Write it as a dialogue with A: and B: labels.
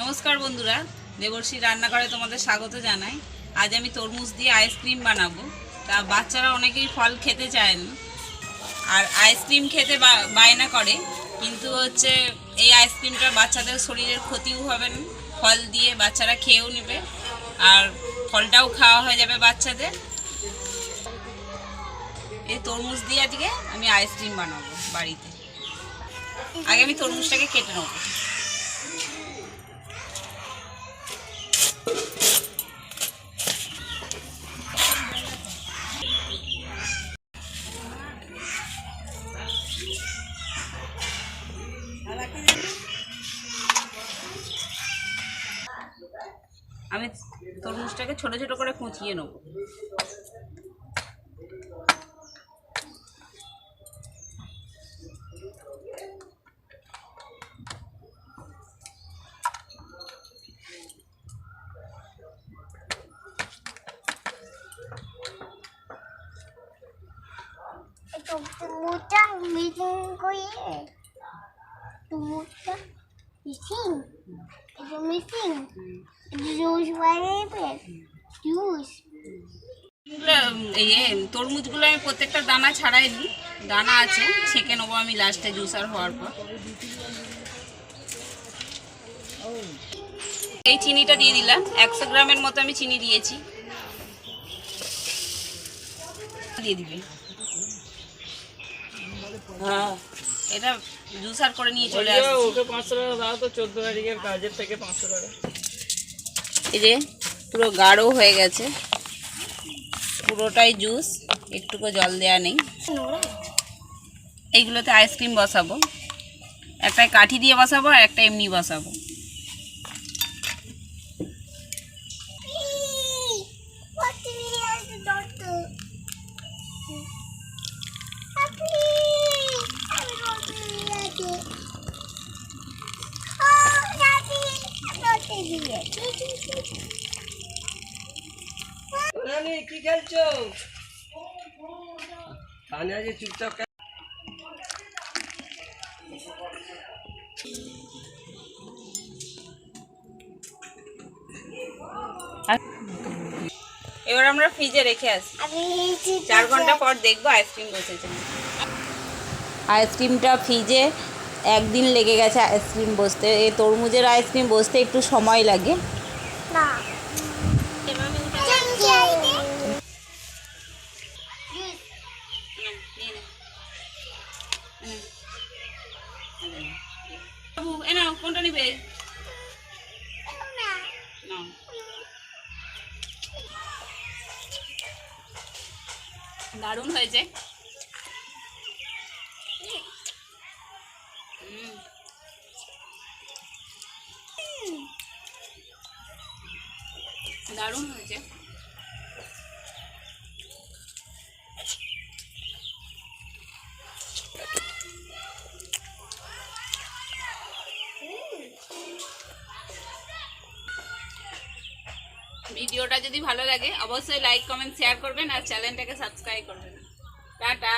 A: নমস্কার বন্ধুরা, দেবর্ষী রান্নাঘরে তোমাদের স্বাগত জানাই। আজ আমি তরমুজ দিয়ে আইসক্রিম বানাবো। তা বাচ্চারা অনেকেই ফল খেতে চায় না। আর আইসক্রিম খেতে বায়না করে, কিন্তু হচ্ছে এই আইসক্রিমটা বাচ্চাদের শরীরের ক্ষতিও হবে না। ফল দিয়ে বাচ্চারা খেয়েও নেবে, আর ফলটাও খাওয়া হয়ে যাবে বাচ্চাদের। এই তরমুজ দিয়ে আজকে আমি আইসক্রিম বানাবো বাড়িতে। আগে আমি তরমুজটাকে কেটে নেব। আমি তরমুজটাকে ছোট ছোট করে কুচিয়ে নেব।
B: মিটিং করিয়ে তুমি meeting meeting itu jus whatever juice
A: ইয়ে তরমুজগুলো আমি প্রত্যেকটা দানা ছাড়াই নিই দানা আছে ছেঁকে নেব আমি লাস্টে জুসার হওয়ার পর। এই চিনিটা দিয়ে দিলাম। একশো গ্রামের মতো আমি চিনি দিয়েছি। দিয়ে দিবে।
C: হ্যাঁ।
A: এটা জুসার করে নিয়ে চলে আসছি।
C: ওকে পাঁচশো টাকা দাও তো চোদ্দ তারিখের কাজের থেকে পাঁচশো টাকা।
A: এই যে পুরো গাঢ় হয়ে গেছে। পুরোটাই জুস একটুকু জল দেওয়া নেই। এইগুলোতে আইসক্রিম বসাবো। একটা কাঠি দিয়ে বসাবো আর একটা এমনি বসাবো।
C: কি খেলছো? চুপচাপ
A: এবার আমরা ফ্রিজে রেখে আসি। চার ঘণ্টা পর দেখব আইসক্রিম বসেছে আইসক্রিমটা ফ্রিজে একদিন লেগে গেছে আইসক্রিম বসতে। এই তরমুজের আইসক্রিম বসতে একটু সময় লাগে। কোনটা নিবে দারুণ হয়েছে। দারুণ হয়েছে। ভিডিওটা যদি ভালো লাগে, অবশ্যই লাইক কমেন্ট শেয়ার করবেন আর চ্যানেলটাকে সাবস্ক্রাইব করবেন। টাটা।